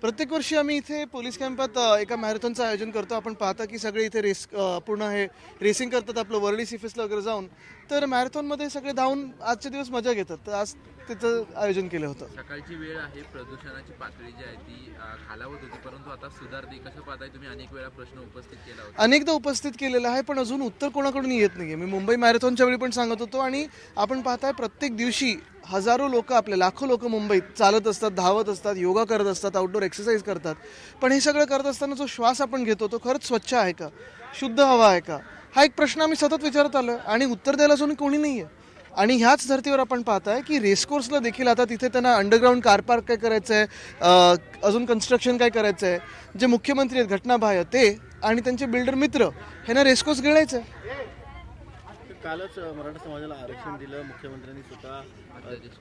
प्रत्येक वर्षी आम्ही इथे पोलीस कॅम्पात एका मॅरेथॉनचं आयोजन करतो. आपण पाहता की सगळे इथे रेस पूर्ण हे रेसिंग करतात आपलं वरळी सिफिसला वगैरे जाऊन. तर मॅरेथॉनमध्ये सगळे धावून आजचे दिवस मजा घेतात. तर आज त्याचं आयोजन केलं होतं. सकाळची वेळ आहे प्रदूषणाची पातळी जी आहे ती खालावत होती. परंतु आता सुधारते. कसं पाहताय तुम्ही? अनेक वेळा प्रश्न उपस्थित केला होता. अनेकदा उपस्थित केलेलं आहे पण अजून उत्तर कोणाकडून येत नाही मी मुंबई मॅरेथॉनच्या वेळी पण सांगत होतो आणि आपण पाहताय प्रत्येक दिवशी हजारो लोक आपले लाखो लोक मुंबईत चालत असतात धावत असतात योगा करत असतात आउटडोर एक्सरसाइज करतात. पण हे सगळं करत असताना जो श्वास आपण घेतो तो खरंच स्वच्छ आहे का? शुद्ध हवा आहे का? हा एक प्रश्न आम्ही सतत विचारत आलो आणि उत्तर द्यायला अजून कोणी नाही आहे आणि ह्याच धर्तीवर आपण पाहताय की रेसकोर्सला देखील आता तिथे त्यांना अंडरग्राऊंड कार पार्क काय करायचं आहे अजून कन्स्ट्रक्शन काय करायचं आहे जे मुख्यमंत्री आहेत घटनाबाह्य ते आणि त्यांचे बिल्डर मित्र ह्यांना रेसकोर्स गिळायचं आहे. कालच मराठा समाजाला आरक्षण दिलं. मुख्यमंत्र्यांनी स्वतः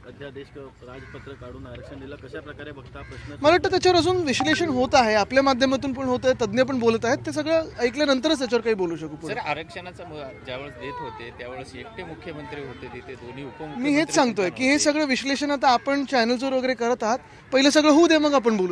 अध्यादेश क- राजपत्र काढून आरक्षण दिलं. कशा प्रकारे बघता प्रश्न? मला वाटतं त्याच्यावर अजून विश्लेषण होत आहे. आपल्या माध्यमातून पण होत आहे तज्ज्ञ पण बोलत आहेत. ते सगळं ऐकल्यानंतरच त्याच्यावर काही बोलू शकू. सर आरक्षणाचा ज्यावेळेस देत होते त्यावेळेस एकटे मुख्यमंत्री होते तिथे दोन्ही उपमुख्यमंत्री मी हेच सांगतोय की हे. सगळं विश्लेषण आता आपण चॅनल्सवर वगैरे करत आहात. पहिलं सगळं होऊ दे मग आपण बोलू.